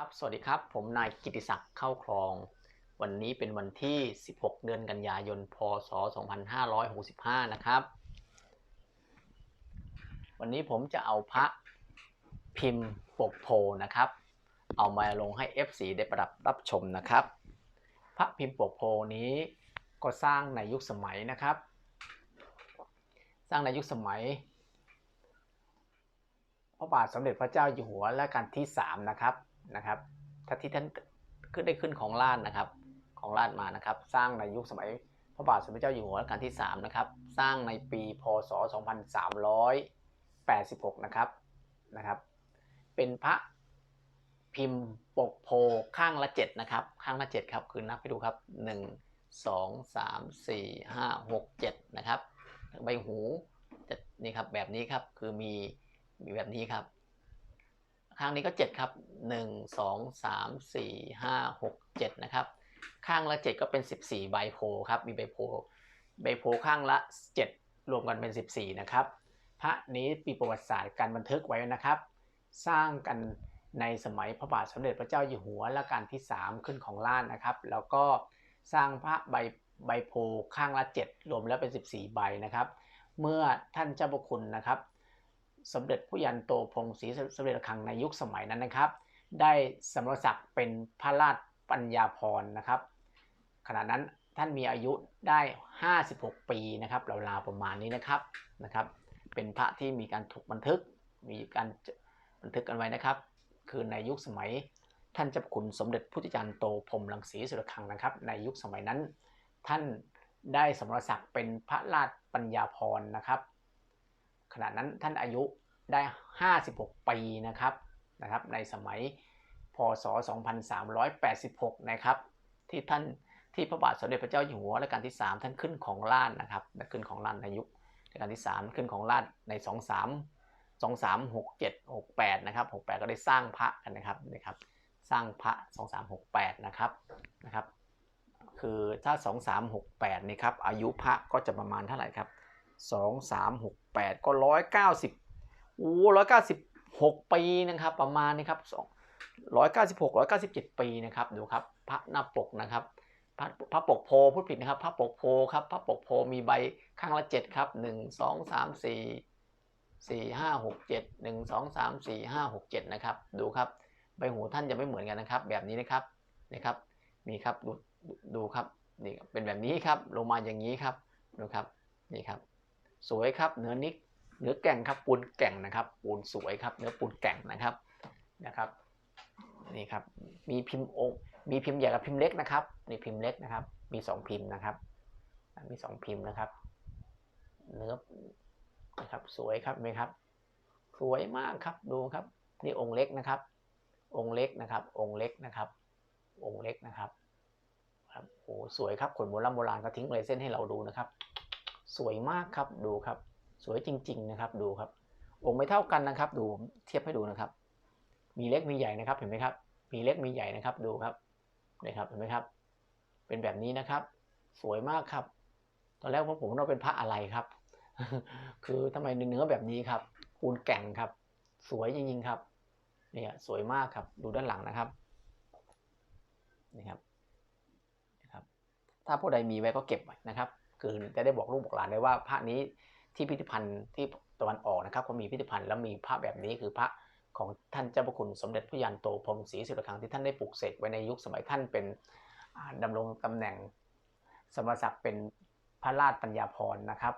ครับ สวัสดีครับ ผมนายกิติศักดิ์เข้าคลอง วันนี้เป็นวันที่ 16 เดือนกันยายน พศ 2565 นะครับ วันนี้ผมจะเอาพระพิมพ์ปกโพนะครับ เอามาลงให้ FC ได้ประดับรับชมนะครับ พระพิมพ์ปกโพนี้ก็สร้างในยุคสมัยนะครับ สร้างในยุคสมัยพระบาทสมเด็จพระเจ้าอยู่หัวและการที่ 3 นะครับ นะครับ ถ้าที่ท่านขึ้นได้ขึ้นของราชนะครับ ของราชมานะครับ สร้างในยุคสมัยพระบาทสมเด็จเจ้าอยู่หัวรัชกาลที่ 3 นะครับ สร้างในปีพศ 2386 นะครับนะครับ เป็นพระพิมพ์ปกโพข้างละ 7 นะครับ ข้างละ 7 ครับ คือนับไปดูครับ 1 2 3 4 5 6 7 นะครับ ใบหูจะนี่ครับแบบนี้ครับคือมีมีแบบนี้ครับ ข้างนี้ก็ 7 ครับ 1 2 3 4 5 6 7 นะครับ ข้างละ 7 ก็เป็น 14ใบโพครับ มีใบโพใบโพข้างละ 7 รวมกันเป็น 14 นะครับ พระนี้มีประวัติศาสตร์การบันทึกไว้นะครับ สร้างกันในสมัยพระบาทสมเด็จพระเจ้าอยู่หัวรัชกาลที่ 3 ขึ้นของราชนะครับ แล้วก็สร้างพระใบใบโพข้างละ 7 รวมแล้วเป็น 14 ใบนะครับ เมื่อท่านเจ้าพระคุณนะครับ สมเด็จผู้ยันโตพงศรีสมเด็จระฆังในยุคสมัยนั้นนะครับ ได้สมรศักดิ์เป็นพระราชปัญญาภรนะครับ ขณะนั้นท่านมีอายุได้ 56 ปีนะครับราวๆประมาณนี้นะครับนะครับ เป็นพระที่มีการถูกบันทึก มีการบันทึกกันไว้นะครับ คือในยุคสมัยท่านเจ้าคุณสมเด็จพุทธจารย์โตพรหมรังสีสุรคังนะครับ ในยุคสมัยนั้น ท่านได้สมรศักดิ์เป็นพระราชปัญญาภรนะครับ ขณะนั้นท่านอายุได้ 56 ปีนะครับนะครับ ในสมัยพศ 2386 นะครับ ที่ท่านที่พระบาทสมเด็จพระเจ้าอยู่หัวรัชกาลที่ 3 ท่านขึ้นของราชนะครับขึ้นของราชในยุครัชกาลที่ 3 ขึ้นของราชใน 23 23 67 68 นะครับ 68 ก็ได้สร้างพระกันนะครับนะครับ สร้างพระ 2368 นะครับนะครับ คือถ้า 2368 นี่ครับอายุพระก็จะประมาณเท่าไหร่ครับ 2368ก็190โอ้196ปีนะครับ ประมาณนี้ครับ2 196 197ปีนะครับดูครับพระหน้าปกนะครับพระพระปกโพพูดผิดนะครับพระปกโพครับพระปกโพมีใบข้างละ7ครับ1 2 3 4 4 5 6 7 1 2 3 4 5 6 7นะครับดูครับใบหูท่านจะไม่เหมือนกันนะครับ แบบนี้นะครับนะครับมีครับดูดูครับนี่เป็นแบบนี้ครับลงมาอย่างนี้ครับดูครับนี่ครับ สวยครับเนื้อนิกเนื้อแก่งครับปูนแก่งนะครับ ปูนสวยครับ เนื้อปูนแก่งนะครับนะครับนี่ครับมีพิมพ์องมีพิมพ์ใหญ่กับพิมพ์เล็กนะครับนี่พิมพ์เล็กนะครับ มีสองพิมพ์นะครับมีสองพิมพ์นะครับ เนื้อนะครับสวยครับไหมครับ สวยมากครับดูครับ นี่องค์เล็กนะครับ องค์เล็กนะครับ องค์เล็กนะครับ องค์เล็กนะครับครับโอ้สวยครับคนโบราณโบราณก็ทิ้งลายเส้นให้เราดูนะครับ สวยมากครับดูครับ สวยจริง ๆ นะครับดูครับ องค์ไม่เท่ากันนะครับ ดูเทียบให้ดูนะครับ มีเล็กมีใหญ่นะครับเห็นไหมครับ มีเล็กมีใหญ่นะครับดูครับนี่ครับเห็นไหมครับ เป็นแบบนี้นะครับ สวยมากครับ ตอนแรกว่าผมเราเป็นพระอะไรครับ คือทำไมเนื้อแบบนี้ครับปูนแก่งครับ สวยจริงๆครับเนี่ยสวยมากครับดูด้านหลังนะครับนี่ครับ ถ้าผู้ใดมีไว้ก็เก็บไว้นะครับ คือจะได้บอกลูกบอกหลานได้ว่าพระนี้ที่พิพิธภัณฑ์ที่ตะวันออกนะครับเขามีพิพิธภัณฑ์แล้วมีพระแบบนี้คือพระของท่านเจ้าพระคุณสมเด็จพระยานโตพรมศรีสุรคังที่ท่านได้ปลูกเสกไว้ในยุคสมัยท่านเป็นดำรงตำแหน่ง สมศักดิ์เป็นพระราชปัญญาภรนะครับ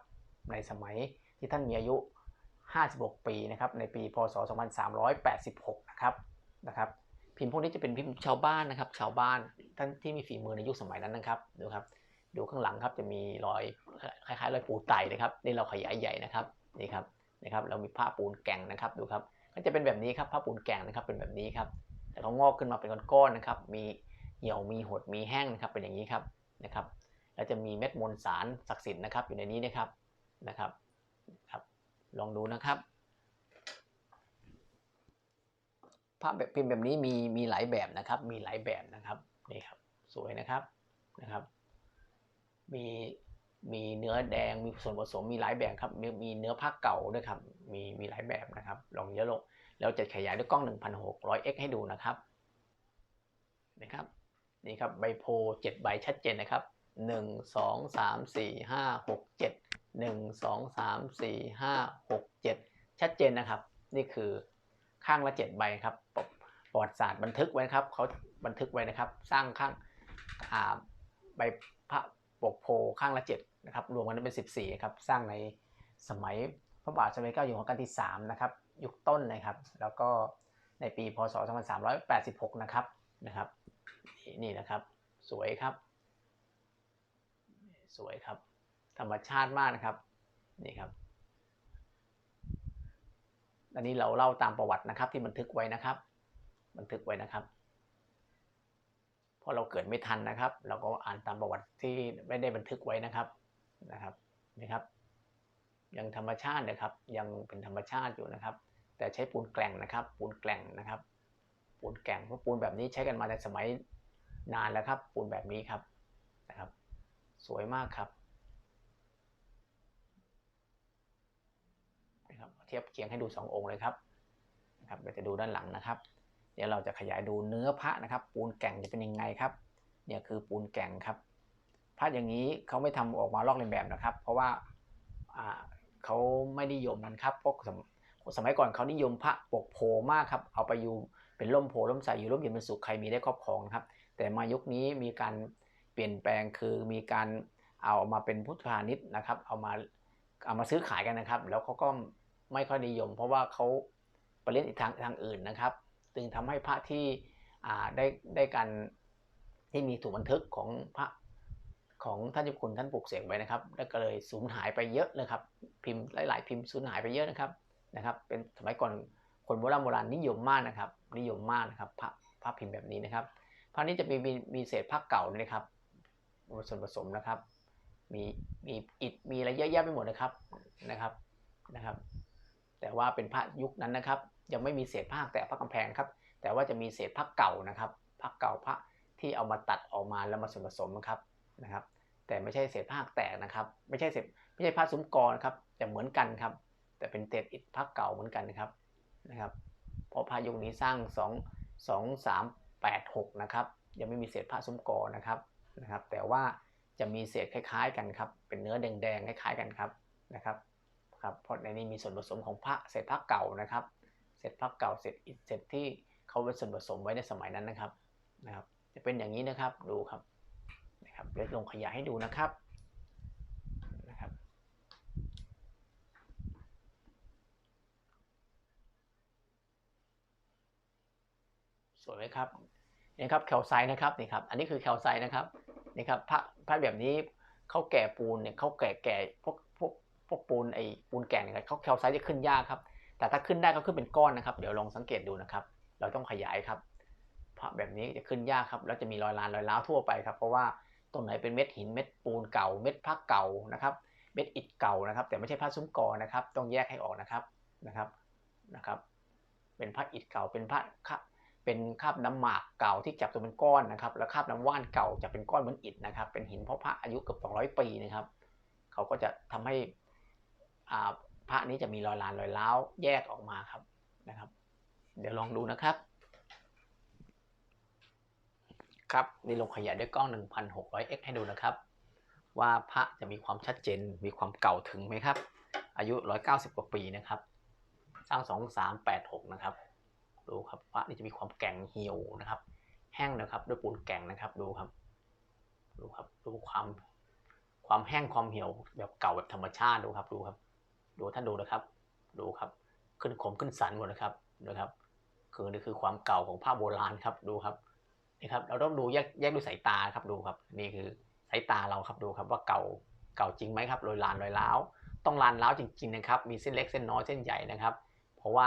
ในสมัยที่ท่านมีอายุ 56 ปีนะครับในปีพศ 2386 นะครับนะครับพิมพ์พวกนี้จะเป็นพิมพ์ชาวบ้านนะครับ ชาวบ้านท่านที่มีฝีมือในยุคสมัยนั้นนะครับดูครับ ดูข้างหลังครับจะมีรอยคล้ายๆรอยปูไตนะครับนี่เราขยายใหญ่นะครับนี่ครับนะครับเรามีผ้าปูนแก่งนะครับดูครับก็จะเป็นแบบนี้ครับผ้าปูนแก่งนะครับเป็นแบบนี้ครับแต่เขางอกขึ้นมาเป็นก้อนๆนะครับ มีเหี่ยวมีหดมีแห้งนะครับเป็นอย่างนี้ครับนะครับ แล้วจะมีเม็ดมวลสารศักดิ์สิทธิ์นะครับ อยู่ในนี้นะครับนะครับครับ ลองดูนะครับภาพแบบพิมพ์แบบนี้มีมีหลายแบบนะครับ มีหลายแบบนะครับนี่ครับสวยนะครับนะครับ มีมีเนื้อแดงมีส่วนผสมมีหลายแบบครับมีมีเนื้อผ้าเก่าด้วยครับ มีมีหลายแบบนะครับลองเยอะลงแล้วจะขยายด้วยกล้อง 1600x ให้ดูนะครับนะครับนี่ครับใบโพเจ็ดใบชัดเจนนะครับหนึ่งสองสามสี่ห้าหกเจ็ดหนึ่งสองสามสี่ห้าหกเจ็ดชัดเจนนะครับ นี่คือข้างละเจ็ดใบครับประวัติศาสตร์บันทึกไว้นะครับเขาบันทึกไว้นะครับ สร้างข้างใบพระ ปกโพข้างละเจ็ดนะครับรวมกันเป็นสิบสี่ครับสร้างในสมัยพระบาทสมเด็จเจ้าอยู่หัวรัชกาลที่สามนะครับยุคต้นนะครับแล้วก็ในปีพศ 2386 นะครับนะครับนี่นะครับสวยครับ สวยครับ ธรรมชาติมากนะครับนี่ครับอันนี้เราเล่าตามประวัตินะครับที่บันทึกไว้นะครับ บันทึกไว้นะครับ ราะเราเกิดไม่ทันนะครับ เราก็อ่านตามประวัติที่ไม่ได้บันทึกไว้นะครับนะครับนี่ครับ ยังธรรมชาตินะครับ ยังเป็นธรรมชาติอยู่นะครับ แต่ใช้ปูนแกล่งนะครับ ปูนแกล่งนะครับ ปูนแกล่งเพราะปูนแบบนี้ใช้กันมาในสมัยนานแล้วครับ ปูนแบบนี้ครับนะครับ สวยมากครับนะครับเทียบเคียงให้ดูสององค์เลยครับนะครับเราจะดูด้านหลังนะครับ เดี๋ยวเราจะขยายดูเนื้อพระนะครับ ปูนแก่งจะเป็นยังไงครับเนี่ยคือปูนแก่งครับพระอย่างนี้เขาไม่ทำออกมาลอกเลียนแบบนะครับ เพราะว่าเขาไม่นิยมมันครับเพราะสมัยก่อนเขานิยมพระปกโพมากครับเอาไปอยู่เป็นร่มโพล่มใสอยู่ร่มเย็นเป็นสุขใครมีได้ครอบครองนะครับ แต่มายุคนี้มีการเปลี่ยนแปลงคือมีการเอามาเป็นพุทธพาณิชย์นะครับ เอามาเอามาซื้อขายกันนะครับ แล้วเขาก็ไม่ค่อยนิยม เพราะว่าเขาไปเล่นอีกทางทางอื่นนะครับ จึงทำให้พระที่ได้ได้การที่มีถูกบันทึกของพระของท่านเจ้าคุณท่านปลูกเสกไว้นะครับ แล้วก็เลยสูญหายไปเยอะเลยครับ พิมพ์หลาย ๆ พิมพ์สูญหายไปเยอะนะครับนะครับ เป็นสมัยก่อนคนโบราณโบราณนิยมมากนะครับ นิยมมากนะครับพระพระพิมพ์แบบนี้นะครับพระนี้จะมีมีมีเศษผ้าเก่าด้วยนะครับส่วนผสมนะครับ มีมีอิฐมีอะไรเยอะแยะไปหมดนะครับนะครับนะครับ แต่ว่าเป็นพระยุคนั้นนะครับ ยังไม่มีเศษผ้าแตะพระกำแพงครับ แต่ว่าจะมีเศษผ้าเก่านะครับผ้าเก่าพระที่เอามาตัดออกมาแล้วมาส่วนผสมนะครับนะครับ แต่ไม่ใช่เศษผ้าแตกนะครับ ไม่ใช่เศษไม่ใช่ผ้าซุ้มกอนะครับจะเหมือนกันครับ แต่เป็นเศษอิฐผ้าเก่าเหมือนกันนะครับนะครับเพราะพระยุคนี้สร้าง 2 2 3 8 6นะครับยังไม่มีเศษผ้าซุ้มกอนะครับนะครับ แต่ว่าจะมีเศษคล้ายๆกันครับ เป็นเนื้อแดงๆคล้ายๆกันครับนะครับครับเพราะในนี้มีส่วนผสมของพระเศษผ้าเก่านะครับ เศษผ้าเก่าเศษอิฐเศษที่เขาเป็นส่วนผสมไว้ในสมัยนั้นนะครับนะครับ จะเป็นอย่างนี้นะครับดูครับนะครับเดี๋ยวลงขยายให้ดูนะครับนะครับ สวยไหมครับนี่ครับแคลไซต์นะครับนี่ครับ อันนี้คือแคลไซต์นะครับนี่ครับพระพระแบบนี้เขาแก่ปูนเนี่ยเขาแก่แก่พวกพวกพวกปูนไอ้ปูนแก่เนี่ยเขาแคลไซต์จะขึ้นยากครับ แต่ถ้าขึ้นได้ก็ขึ้นเป็นก้อนนะครับ เดี๋ยวลองสังเกตดูนะครับ เราต้องขยายครับพระแบบนี้จะขึ้นยากครับ แล้วจะมีรอยลานรอยร้าวทั่วไปครับ เพราะว่าตรงไหนเป็นเม็ดหินเม็ดปูนเก่า เม็ดพระเก่านะครับ เม็ดอิฐเก่านะครับ แต่ไม่ใช่พระซุ้มกอนะครับ ต้องแยกให้ออกนะครับ นะครับนะครับ เป็นพระอิฐเก่า เป็นพระเป็นคาบน้ำหมากเก่าที่จับตัวเป็นก้อนนะครับ แล้วคาบน้ำว่านเก่าจะเป็นก้อนเหมือนอิฐนะครับ เป็นหินเพราะพระอายุเกือบ200 ปีนะครับ เขาก็จะทำให้อ่า พระนี้จะมีรอยลานรอยร้าแยกออกมาครับนะครับ เดี๋ยวลองดูนะครับ ครับนี่ลงขยายด้วยกล้อง 1,600x ให้ดูนะครับ ว่าพระจะมีความชัดเจนมีความเก่าถึงไหมครับ อายุ 190 กว่าปีนะครับสร้าง2386นะครับดูครับพระนี่จะมีความแก่งเหี่ยวนะครับ แห้งนะครับด้วยปูนแก่งนะครับดูครับดูครับดูความความแห้งความเหี่ยวแบบเก่าแบบธรรมชาติดูครับดูครับ ดูท่านดูนะครับ ดูครับ ขึ้นขมขึ้นสันหมดนะครับนะครับ คือนี่คือความเก่าของผ้าโบราณครับดูครับนี่ครับ เราต้องดูแยกแยกด้วยสายตาครับดูครับ นี่คือสายตาเราครับดูครับว่าเก่าเก่าจริงไหมครับรอยลานรอยร้าวต้องลานร้าวจริง ๆนะครับ มีเส้นเล็กเส้นน้อยเส้นใหญ่นะครับ เพราะว่า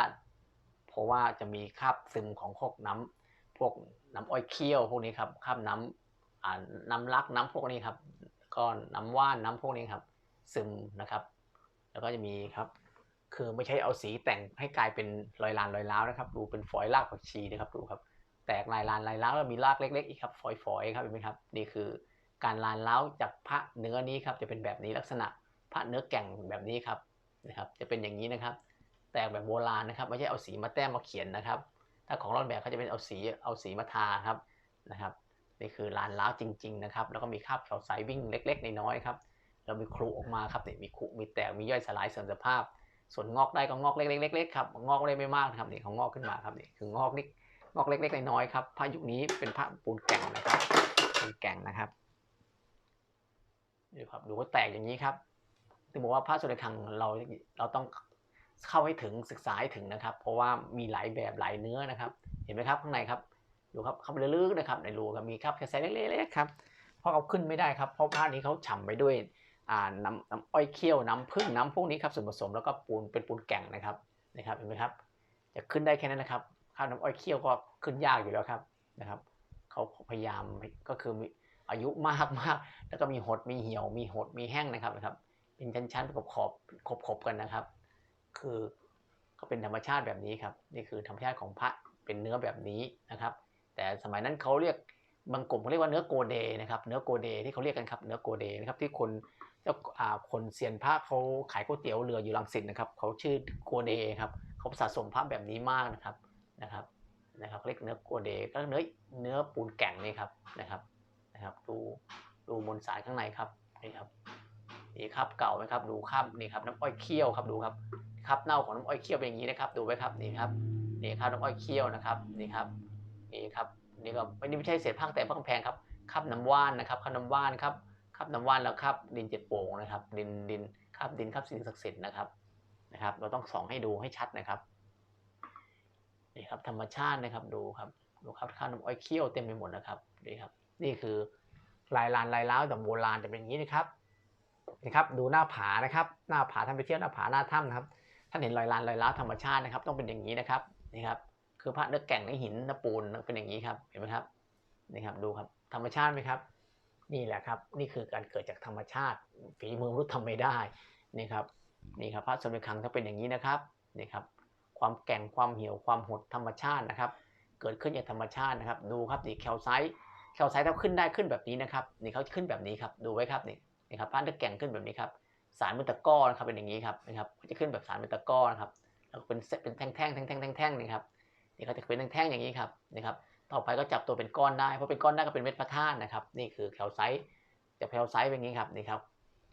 เพราะว่าจะมีคราบซึมของพวกน้ำพวกน้ำอ้อยเคี่ยวพวกนี้ครับคราบน้ำอ่าน้ำลักน้ำพวกนี้ครับ ก็น้ำว่านน้ำพวกนี้ครับ ซึมนะครับ แล้วก็จะมีครับ คือไม่ใช่เอาสีแต่งให้กลายเป็นรอยลานรอยร้าวนะครับ ดูเป็นฝอยรากผักชีนะครับดูครับ แตกลายลานลายร้าวแล้วมีรากเล็กๆอีกครับฝอยๆครับเห็นไหมครับ นี่คือการลานร้าวจากพระเนื้อนี้ครับจะเป็นแบบนี้ลักษณะพระเนื้อแก่งแบบนี้ครับนะครับ จะเป็นอย่างนี้นะครับ แตกแบบโบราณนะครับ ไม่ใช่เอาสีมาแต้มมาเขียนนะครับ ถ้าของรอนแบบเขาจะเป็นเอาสีเอาสีมาทาครับนะครับนี่คือลานล้าวจริง ๆ นะครับ แล้วก็มีคราบแถวสายวิ่งเล็ก ๆ น้อยๆครับ แล้วมีครุออกมาครับเนี่ยมีครุมีแตกมีย่อยสลายเสื่อมสภาพ ส่วนงอกได้ก็งอกเล็กๆๆครับงอกได้ไม่มากนะครับเนี่ยเขางอกขึ้นมาครับเนี่ยคืองอกนิดงอกเล็กๆน้อยๆครับพระยุคนี้เป็นพระปูนแก่งนะครับปูนแก่งนะครับดูครับดูว่าแตกอย่างนี้ครับถึงบอกว่าพระสุริคังเราเราต้องเข้าให้ถึงศึกษาให้ถึงนะครับ เพราะว่ามีหลายแบบหลายเนื้อนะครับ เห็นไหมครับข้างในครับดูครับเข้าไปลึกๆนะครับในรูครับมีครับแค่ไซส์เล็กๆครับเพราะเอาขึ้นไม่ได้ครับเพราะผ้านี้เขาฉ่ำไปด้วย น้ำน้ำอ้อยเคี่ยวน้ำผึ้งน้ำพวกนี้ครับส่วนผสมแล้วก็ปูนเป็นปูนแก่งนะครับนะครับเห็นไหมครับจะขึ้นได้แค่นั้นนะครับข้าวน้ำอ้อยเคี่ยวก็ขึ้นยากอยู่แล้วครับนะครับเขาพยายามก็คือมีอายุมากมากแล้วก็มีหดมีเหี่ยวมีหดมีแห้งนะครับนะครับ เป็นชั้นๆขอบขอบขบขบๆกันนะครับ คือก็เป็นธรรมชาติแบบนี้ครับนี่คือธรรมชาติของพระเป็นเนื้อแบบนี้นะครับ แต่สมัยนั้นเขาเรียก บางกลุ่มเขาเรียกว่าเนื้อโกเดนะครับเนื้อโกเดที่เขาเรียกกันครับเนื้อโกเดนะครับที่คนเจ้าคนเซียนพระเขาขายก๋วยเตี๋ยวเรืออยู่รังสิตนะครับเขาชื่อโกเดครับเขาสะสมพระแบบนี้มากนะครับนะครับนะครับเขาเรียกเนื้อโกเดก็เนื้อเนื้อปูนแก่งนี่ครับนะครับนะครับ ดูดูมวลสารข้างในครับนี่ครับนี่ครับเก่าไหมครับดูครับนี่ครับน้ำอ้อยเคี่ยวครับดูครับครับเน่าของน้ำอ้อยเคี่ยวเป็นอย่างนี้นะครับ ดูไว้ครับนี่ครับนี่ครับน้ำอ้อยเคี่ยวนะครับนี่ครับนี่ครับ นี่ก็ไม่ได้ไม่ใช่เศษผ้าแต่ผ้ากแพงครับคับน้ำว่านนะครับคับน้ำว่านครับคับน้ำว่านแล้วครับดินเจ็ดโป่งนะครับ ดินดินคับดินคับสิ่งศักดิ์สิทธิ์นะครับนะครับ เราต้องส่องให้ดูให้ชัดนะครับนี่ครับธรรมชาตินะครับดูครับดูครับข้าวน้ำอ้อยเคี่ยวเต็มไปหมดนะครับนี่ครับ นี่คือลายลานลายล้าวแบบโบราณจะเป็นอย่างนี้นะครับนี่ครับดูหน้าผานะครับ หน้าผาท่านไปเที่ยวหน้าผาหน้าถ้ำนะครับท่านเห็นรอยลานรอยล้าวธรรมชาตินะครับ ต้องเป็นอย่างนี้นะครับนี่ครับ คือพระเนื้อแก่งในหินเนื้อปูนเป็นอย่างนี้ครับเห็นไหมครับนี่ครับดูครับธรรมชาติไหมครับ นี่แหละครับ นี่คือการเกิดจากธรรมชาติฝีมือมนุษย์ทำไม่ได้นี่ครับนี่ครับพระสมเด็จครั้งถ้าเป็นอย่างนี้นะครับนี่ครับความแก่งความเหี่ยวความหดธรรมชาตินะครับ เกิดขึ้นจากธรรมชาตินะครับ ดูครับนี่แคลไซต์แคลไซต์ถ้าขึ้นได้ขึ้นแบบนี้นะครับนี่เขาขึ้นแบบนี้ครับดูไว้ครับนี่นี่ครับพระเนื้อแก่งขึ้นแบบนี้ครับสารเมตะก้อนะครับเป็นอย่างนี้ครับนะครับจะขึ้นแบบสารเมตะก้อนะครับแล้วเป็นเซเป็นแท่งๆแท่งๆแท่งๆแท่งนี่ครับ นี่เขาจะเป็นแท่งๆอย่างนี้ครับนี่ครับ ต่อไปก็จับตัวเป็นก้อนได้เพราะเป็นก้อนได้ก็เป็นเม็ดพระธาตุนะครับ นี่คือแคลไซต์แต่แคลไซต์เป็นอย่างนี้ครับนี่ครับ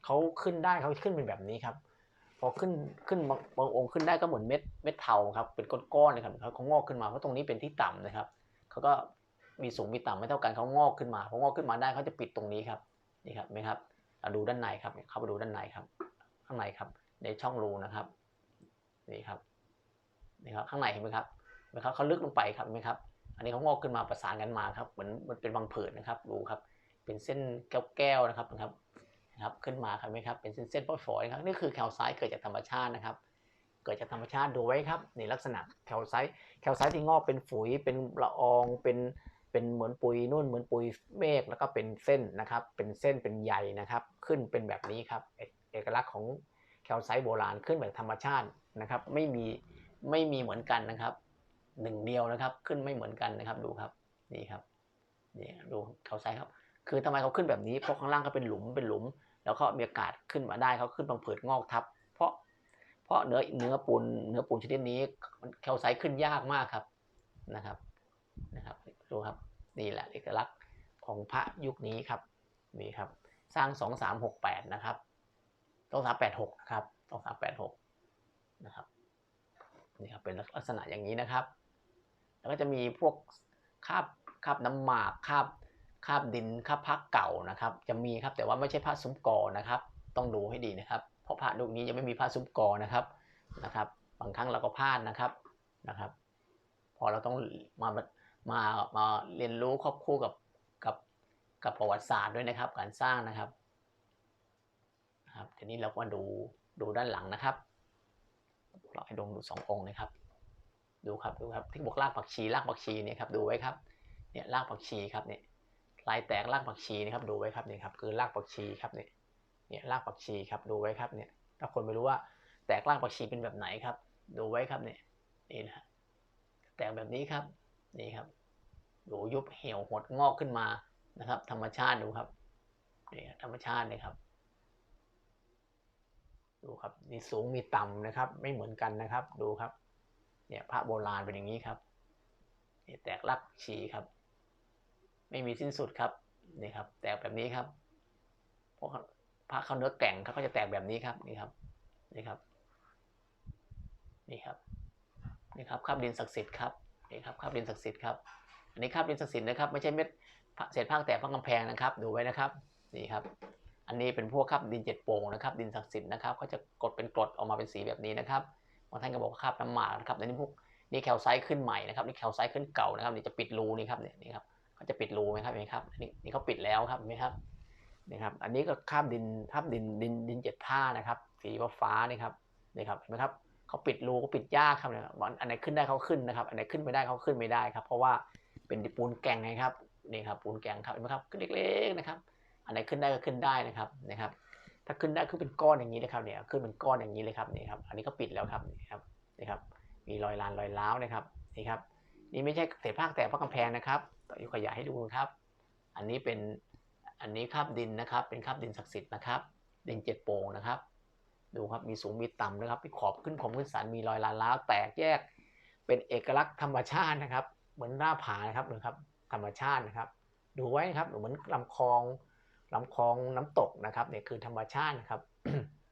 เขาขึ้นได้เขาขึ้นเป็นแบบนี้ครับพอขึ้นขึ้นบางองค์ขึ้นได้ก็เหมือนเม็ดเม็ดเทาครับเป็นก้อนๆเลยครับเขางอกขึ้นมาเพราะตรงนี้เป็นที่ต่ำนะครับเขาก็มีสูงมีต่ำไม่เท่ากันเขางอกขึ้นมาพองอกขึ้นมาได้เขาจะปิดตรงนี้ครับนี่ครับไหมครับเราดูด้านในครับเข้าไปดูด้านในครับ ข้างในครับ ในช่องรูนะครับนี่ครับนี่ครับข้างในเห็นไหมครับ นไหมครับเขาลึกลงไปครับเห็นไหมครับอันนี้เขางอกขึ้นมาประสานกันมาครับเหมือนมันเป็นบางผืนนะครับดูครับ เป็นเส้นแก้วๆนะครับนะครับนะครับขึ้นมาครับไหมครับเป็นเส้นเส้นๆฝอยๆครับนี่คือแคลไซต์เกิดจากธรรมชาตินะครับ เกิดจากธรรมชาติดูไว้ครับนี่ลักษณะแคลไซต์แคลไซต์ที่งอกเป็นฝุยเป็นละอองเป็นเป็นเหมือนปุยนุ่นเหมือนปุยเมฆแล้วก็เป็นเส้นนะครับ เป็นเส้นเป็นใยนะครับ ขึ้นเป็นแบบนี้ครับเอกเอกลักษณ์ของแคลไซต์โบราณขึ้นแบบธรรมชาตินะครับ ไม่มีไม่มีเหมือนกันนะครับ หนึ่งเดียวนะครับ ขึ้นไม่เหมือนกันนะครับดูครับนี่ครับนี่ดูเขาไซส์ครับ คือทำไมเขาขึ้นแบบนี้เพราะข้างล่างเขาเป็นหลุมเป็นหลุม แล้วเขามีอากาศขึ้นมาได้เขาขึ้นบางผืดงอกทับ เพราะเพราะเนื้อเนื้อปูนเนื้อปูนชนิดนี้แคลไซต์ขึ้นยากมากครับนะครับนะครับดูครับนี่แหละเอกลักษณ์ของพระยุคนี้ครับนี่ครับ สร้างสองสามหกแปดนะครับสองสามแปดหกนะครับสองสามแปดหกนะครับนี่ครับเป็นลักษณะอย่างนี้นะครับ แล้วก็จะมีพวกคาบคาบน้ำหมากคาบคาบดินคาบพระเก่านะครับ จะมีครับแต่ว่าไม่ใช่พระซุ้มกอนะครับ ต้องดูให้ดีนะครับ เพราะพระลูกนี้ยังไม่มีพระซุ้มกอนะครับนะครับ บางครั้งเราก็พลาดนะครับนะครับ พอเราต้องมามามาเรียนรู้ควบคู่กับกับกับประวัติศาสตร์ด้วยนะครับ การสร้างนะครับนะครับทีนี้เรามาดูดูด้านหลังนะครับเราให้ดงดูสององค์นะครับ ดูครับดูครับที่บอกรากผักชีรากผักชีเนี่ยครับดูไว้ครับเนี่ยรากผักชีครับเนี่ยลายแตกรากผักชีนะครับดูไว้ครับเนี่ยครับคือรากผักชีครับเนี่ยเนี่ยรากผักชีครับดูไว้ครับเนี่ยถ้าคนไม่รู้ว่าแตกรากผักชีเป็นแบบไหนครับ ดูไว้ครับเนี่ยนี่นะแตกแบบนี้ครับนี่ครับดูยุบเหี่ยวหดงอกขึ้นมานะครับ ธรรมชาติดูครับนี่ธรรมชาติเลยครับ ดูครับมีสูงมีต่ำนะครับ ไม่เหมือนกันนะครับ ดูครับ เนี่ยพระโบราณเป็นอย่างนี้ครับนี่แตกลักชีครับ ไม่มีสิ้นสุดครับนี่ครับ แตกแบบนี้ครับเพราะพระเขาเนื้อแก่งเขาก็จะแตกแบบนี้ครับนี่ครับนี่ครับนี่ครับนี่ครับคาบดินศักดิ์สิทธิ์ครับนี่ครับคาบดินศักดิ์สิทธิ์ครับอันนี้คาบดินศักดิ์สิทธิ์นะครับไม่ใช่เม็ดเศษผ้าแตกผ้ากำแพงนะครับ ดูไว้นะครับนี่ครับ อันนี้เป็นพวกคาบดินเจ็ดโป่งนะครับ ดินศักดิ์สิทธิ์นะครับเขาจะกดเป็นกรดออกมาเป็นสีแบบนี้นะครับ บางท่านก็บอกว่าคราบน้ำหมากนะครับอันนี้พวกนี่แคลไซต์ขึ้นใหม่นะครับนี่แคลไซต์ขึ้นเก่านะครับนี่จะปิดรูนี่ครับเนี่ยนี่ครับเขาจะปิดรูไหมครับเห็นไหมครับนี่นี่เขาปิดแล้วครับเห็นไหมครับนี่ครับอันนี้ก็คราบดินคราบดินดินดินเจ็ดผ้านะครับสีฟ้านี่ครับนี่ครับเห็นไหมครับเขาปิดรูเขาปิดยากครับเนี่ยอันไหนขึ้นได้เขาขึ้นนะครับอันไหนขึ้นไม่ได้เขาขึ้นไม่ได้ครับ เพราะว่าเป็นปูนแกงไงครับนี่ครับปูนแกงครับเห็นไหมครับขึ้นเล็กๆนะครับ อันไหนขึ้นได้ก็ขึ้นได้นะครับนะครับ ถ้าขึ้นได้คือเป็นก้อนอย่างนี้นะครับเนี่ยขึ้นเป็นก้อนอย่างนี้เลยครับนี่ครับอันนี้ก็ปิดแล้วครับนี่ครับนี่ครับมีรอยลานรอยร้าวนะครับนี่ครับนี่ไม่ใช่เศษผ้าแตกเพระกำแพงนะครับต่อยกขยาให้ดูนะครับ อันนี้เป็นอันนี้คราบดินนะครับ เป็นคราบดินศักดิ์สิทธิ์นะครับดินเจ็ดโป่งนะครับ ดูครับมีสูงมีต่ำนะครับมีขอบขึ้นขมขึ้นสันมีรอยลานร้าวแตกแยก เป็นเอกลักษณ์ธรรมชาตินะครับ เหมือนหน้าผานะครับนะครับธรรมชาตินะครับ ดูไว้นะครับเหมือนลำคลอง ลำคลองน้ำตกนะครับเนี่ยคือธรรมชาตินะครับ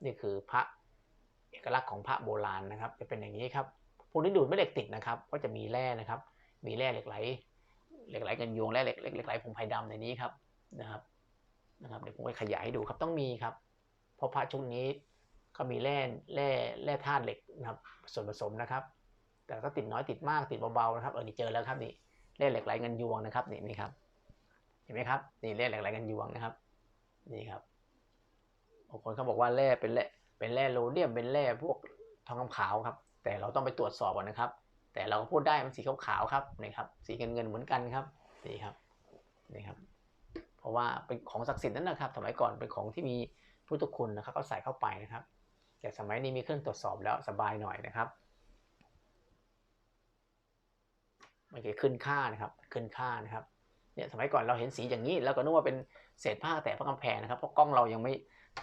นี่คือพระเอกลักษณ์ของพระโบราณนะครับ จะเป็นอย่างนี้ครับพวกนี้ดูดไม่เหล็กติดนะครับ ก็จะมีแร่นะครับ มีแร่เหล็กไหลเหล็กไหลกันยวงแร่เหล็กเหล็กไหลผงไผ่ดำในนี้ครับนะครับนะครับเดี๋ยวผมไปขยายให้ดูครับต้องมีครับ เพราะพระชุดนี้ก็มีแร่แร่แร่ธาตุเหล็กนะครับ ส่วนผสมนะครับ แต่ก็ติดน้อยติดมากติดเบาๆนะครับเออนี่เจอแล้วครับนี่แร่เหล็กไหลกันยวงนะครับนี่นี่ครับเห็นไหมครับนี่แร่เหล็กไหลกันยวงนะครับ นี่ครับบางคนเขาบอกว่าแร่เป็นแร่เป็นแร่โรเดียมเป็นแร่พวกทองคำขาวครับ แต่เราต้องไปตรวจสอบก่อนนะครับ แต่เราก็พูดได้มันสีขาวๆครับนี่ครับ สีเงินเงินเหมือนกันครับนี่ครับนี่ครับ เพราะว่าเป็นของศักดิ์สิทธิ์นั่นนะครับสมัยก่อนเป็นของที่มีพุทธคุณนะครับเขาใส่เข้าไปนะครับ แต่สมัยนี้มีเครื่องตรวจสอบแล้วสบายหน่อยนะครับไม่เคยขึ้นค่านะครับ ขึ้นค่านะครับเนี่ยสมัยก่อนเราเห็นสีอย่างนี้ แล้วก็นึกว่าเป็น เศษผ้าแต่พระกำแพงนะครับเพราะกล้องเรายังไม่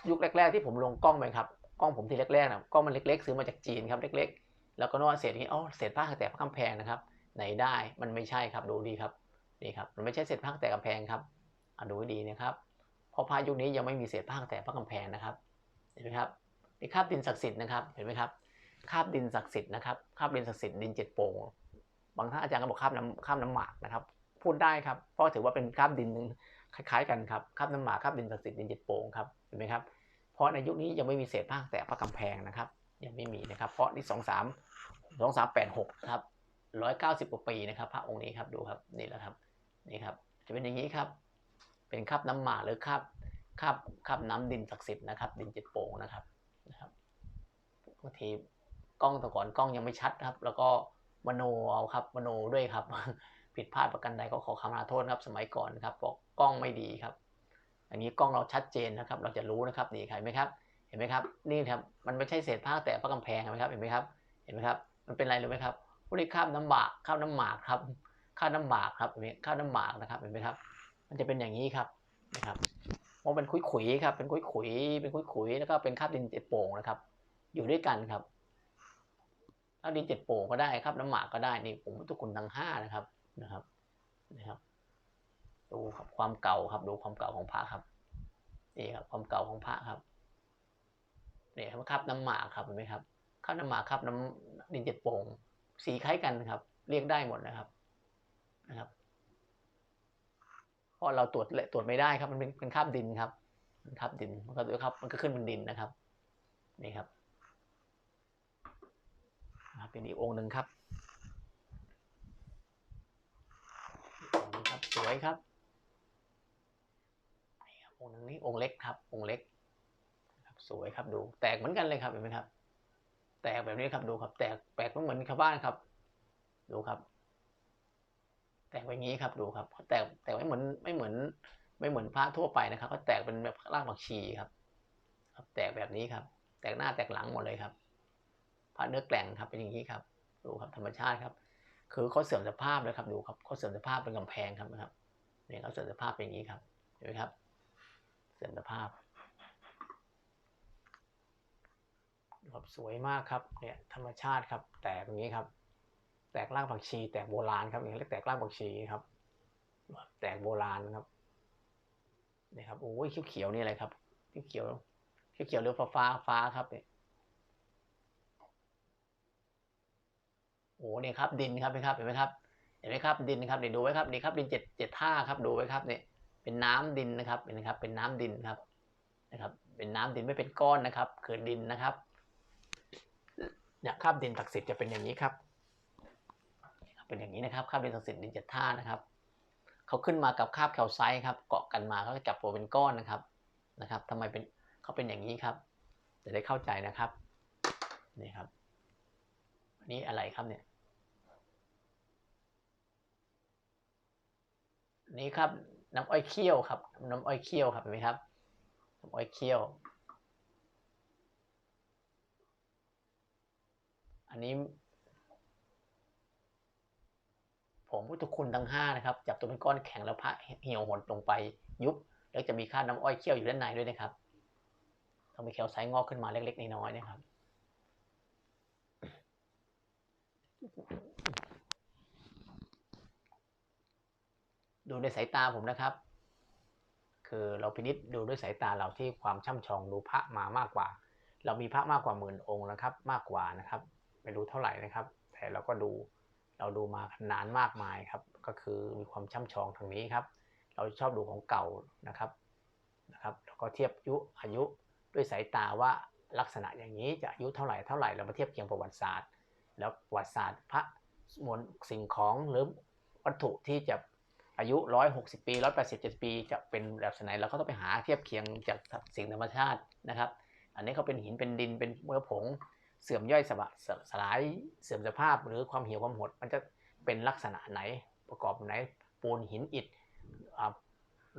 ยุคแรก ๆ ที่ผมลงกล้องไปครับกล้องผมที่แรกๆนะกล้องมันเล็ก ๆ ซื้อมาจากจีนครับเล็ก ๆ แล้วก็นึกว่าเศษนี้อ๋อเศษผ้าแต่พระกำแพงนะครับ ไหนได้มันไม่ใช่ครับดูดีครับนี่ครับมันไม่ใช่เศษผ้าแต่กำแพงครับอะดูให้ดีนะครับเพราะพระยุคนี้ยังไม่มีเศษผ้าแต่พระกำแพงนะครับเห็นไหมครับนี่คาบดินศักดิ์สิทธิ์นะครับเห็นไหมครับคาบดินศักดิ์สิทธิ์นะครับคาบดินศักดิ์สิทธิ์ดินเจ็ดโป่งบางท่านอาจารย์ก็บอกคาบน้ำคาบน้ำหมากนะครับพูดได้ครับเพราะถือว่าเป็นคาบดินหนึ่ง คล้ายๆกันครับคาบน้ำหมาคาบดินศักดิ์สิทธิ์ดินเจ็ดโป่งครับเห็นไหมครับเพราะในยุคนี้ยังไม่มีเศษผ้าแต่พระกำแพงนะครับ ยังไม่มีนะครับ เพราะนี่สองสามสองสามแปดหกครับร้อยเก้าสิบกว่าปีนะครับ พระองค์นี้ครับดูครับนี่แหละครับนี่ครับ จะเป็นอย่างนี้ครับ เป็นคาบน้ำหมาหรือคาบคาบคาบน้ำดินศักดิ์สิทธิ์นะครับ ดินเจ็ดโป่งนะครับนะครับบางทีกล้องแต่ก่อนกล้องยังไม่ชัดครับ แล้วก็มโนเอาครับมโนด้วยครับ ผิดพลาดประกันใดก็ขอคำมาโทษครับ สมัยก่อนครับบอกกล้องไม่ดีครับ อันนี้กล้องเราชัดเจนนะครับ เราจะรู้นะครับนี่เห็นไหมครับ เห็นไหมครับ นี่ครับมันไม่ใช่เศษผ้าแต่พระกำแพงเห็นไหมครับเห็นไหมครับเห็นไหมครับ มันเป็นอะไรรู้ไหมครับพวกนี้คาบน้ำหมากคราบน้ำหมากครับคราบน้ำหมากครับเห็นไหมคาบน้ำหมากนะครับเห็นไหมครับ มันจะเป็นอย่างนี้ครับนะครับเพราะเป็นคุยขุยๆครับ เป็นคุยขุยๆเป็นคุยขุยๆแล้วก็เป็นคาบดินเจ็ดโป่งนะครับ อยู่ด้วยกันครับคาบดินเจ็ดโป่งก็ได้ครับ น้ำหมากก็ได้นี่ผมทุกคนทั้งห้านะครับ นะครับนะครับ ดูครับความเก่าครับดูความเก่าของพระครับนี่ครับความเก่าของพระครับนี่ครับคาบน้ำหมากครับเห็นไหมครับคราบน้ำหมากคราบน้ำดินเจ็ดโป่งสีคล้ายกันครับ เรียกได้หมดนะครับนะครับเพราะเราตรวจตรวจไม่ได้ครับมันเป็นเป็นคราบดินครับเป็นคราบดินมันก็ดูครับมันก็ขึ้นเป็นดินนะครับนี่ครับนะครับเป็นอีกองค์หนึ่งครับอีกองค์หนึ่งครับ ส วยครับองค์นี้องค์เล็กครับ องค์เล็กครับสวยครับดู แตกเหมือนกันเลยครับเห็นไหมครับ แตกแบบนี้ครับดูครับ แตกแปลกเหมือนชาวบ้านครับ ดูครับ แตกแบบนี้ครับดูครับแตกแตกไม่เหมือนไม่เหมือน ไม่เหมือนพระทั่วไปนะครับก็แตกเป็นแบบรากผักชีครับ ครับ แตกแบบนี้ครับ แตกหน้าแตกหลังหมดเลยครับพระเนื้อแกร่งครับเป็นอย่างนี้ครับ ดูครับธรรมชาติครับ คือเขาเสื่อมสภาพเลยครับดูครับเขาเสื่อมสภาพเป็นกำแพงครับนะครับเนี่ยเขาเสื่อมสภาพเป็นอย่างนี้ครับเห็นไหมครับ เสื่อมสภาพครับสวยมากครับเนี่ยธรรมชาติครับแตกอย่างนี้ครับ แตกรากผักชี แตกโบราณครับอย่างนี้เรียกแตกรากผักชีครับ แตกโบราณนะครับนี่ครับโอ้ยเขียวๆนี่อะไรครับเขียวเขียวเรือฟ้าฟ้าครับเนี่ย โอ้เนี่ยครับดินครับเห็นไหมครับเห็นไหมครับเห็นไหมครับดินครับเดี๋ยวดูไว้ครับนี่ครับดินเจ็ดเจ็ดท่าครับดูไว้ครับเนี่ยเป็นน้ำดินนะครับเห็นไหมครับเป็นน้ำดินครับนะครับเป็นน้ำดินไม่เป็นก้อนนะครับคือดินนะครับเนี่ยคราบดินศักดิ์สิทธิ์จะเป็นอย่างนี้ครับ เป็นอย่างนี้นะครับคาบดินศักดิ์สิทธิ์ดินเจ็ดท่านะครับเขาขึ้นมากับคาบแคลไซต์ครับเกาะกันมาเขาจะจับตัวเป็นก้อนนะครับนะครับทำไมเป็นเขาเป็นอย่างนี้ครับ จะได้เข้าใจนะครับนี่ครับนนี้อะไรครับเนี่ย นี่ครับน้ำอ้อยเคี่ยวครับ น้ำอ้อยเคี่ยวครับเห็นไหมครับน้ำอ้อยเคี่ยว อันนี้ผมพุทธคุณทั้งห้านะครับจับตัวเป็นก้อนแข็งแล้วพระเหี่ยวหดลงไปยุบ แล้วจะมีค่าน้ำอ้อยเคี่ยวอยู่ด้านในด้วยนะครับต้องมีแคลไซงอกขึ้นมาเล็กๆน้อยๆนะครับ ดูในสายตาผมนะครับ คือเราพินิษดูด้วยสายตาเราที่ความช่ำชองดูพระมามากกว่า เรามีพระมากกว่าหมื่นองค์นะครับ มากกว่านะครับ ไม่รู้เท่าไหร่นะครับ แต่เราก็ดูเราดูมานานมากมายครับ ก็คือมีความช่ำชองทางนี้ครับ เราชอบดูของเก่านะครับนะครับแล้วก็เทียบยุอายุด้วยสายตาว่าลักษณะอย่างนี้จะอายุเท่าไหร่เท่าไหร่เรามาเทียบเคียงประวัติศาสตร์ แล้วประวัติศาสตร์พระมวลสิ่งของหรือวัตถุที่จะ อายุ160ปี180 70ปีจะเป็นแบบไหนเราก็ต้องไปหาเทียบเคียงจากสิ่งธรรมชาตินะครับ อันนี้เขาเป็นหินเป็นดินเป็นเมื่อผง เสื่อมย่อยสบสลายเสื่อมสภาพ หรือความเหี่ยวความหดมันจะเป็นลักษณะไหนประกอบไหนปูนหินอิฐ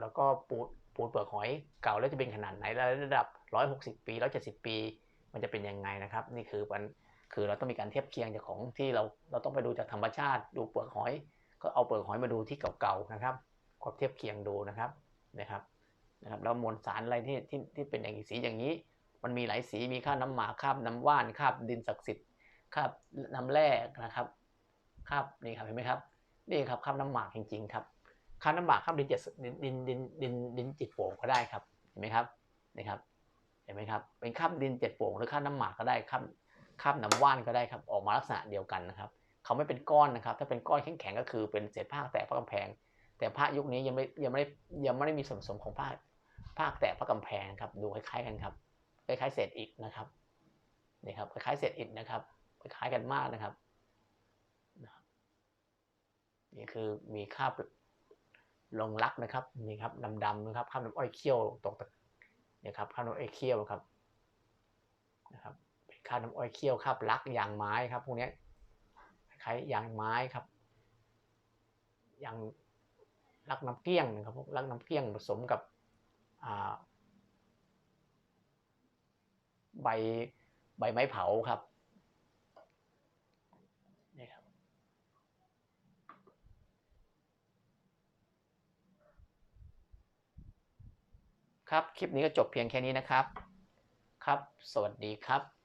แล้วก็ปูปูนเปลือกหอยเก่าแล้วจะเป็นขนาดไหนระดับ 160 ปี 170 ปี มันจะเป็นยังไงนะครับ นี่คือมันคือเราต้องมีการเทียบเคียงจากของที่เราเราต้องไปดูจากธรรมชาติ ดูเปลือกหอย ก็เอาเปลือกหอยมาดูที่เก่าๆนะครับความเทียบเคียงดูนะครับนะครับนะครับแล้วมวลสารอะไรที่ที่ที่เป็นอย่างสีอย่างนี้ มันมีหลายสีมีคราน้ำหมากคาบน้ำว่านคาบดินศักดิ์สิทธิ์คาบน้ำแร่นะครับคาบนี่ครับเห็นไหมครับนี่ครับคาบน้ำหมากจริง ๆ ครับคาบน้ำหมากคาบดินเจ็ดดินดินดินดินจิตโป่งก็ได้ครับเห็นไหมครับนี่ครับเห็นไหมครับเป็นคาบดินเจ็ดโป่งหรือคาบน้ำหมากก็ได้คาบคาบน้ำว่านก็ได้ครับออกมาลักษณะเดียวกันนะครับ เขาไม่เป็นก้อนนะครับ ถ้าเป็นก้อนแข็งๆก็คือเป็นเศษผ้าแตกผ้ากำแพง แต่ผ้ายุคนี้ยังไม่ยังไม่ได้ยังไม่ได้มีส่วนผสมของผ้าผ้าแตกผ้ากำแพงครับ ดูคล้ายๆกันครับคล้ายๆเศษอิฐนะครับนี่ครับคล้ายๆเศษอิฐนะครับคล้ายๆกันมากนะครับนี่คือมีคราบลงรักนะครับนี่ครับดำๆนะครับคราบน้ำอ้อยเคี่ยวตกตะนี่ครับคราบน้ำอ้อยเคี่ยวครับนะครับคราบน้ำอ้อยเคี่ยวคราบลักยางไม้ครับพวกนี้ คล้ายยางไม้ครับยางลักน้ำเกี้ยงนะครับพวกลักน้ำเกี้ยงผสมกับใบใบไม้เผาครับนี่ครับ ครับ คลิปนี้ก็จบเพียงแค่นี้นะครับ ครับ สวัสดีครับ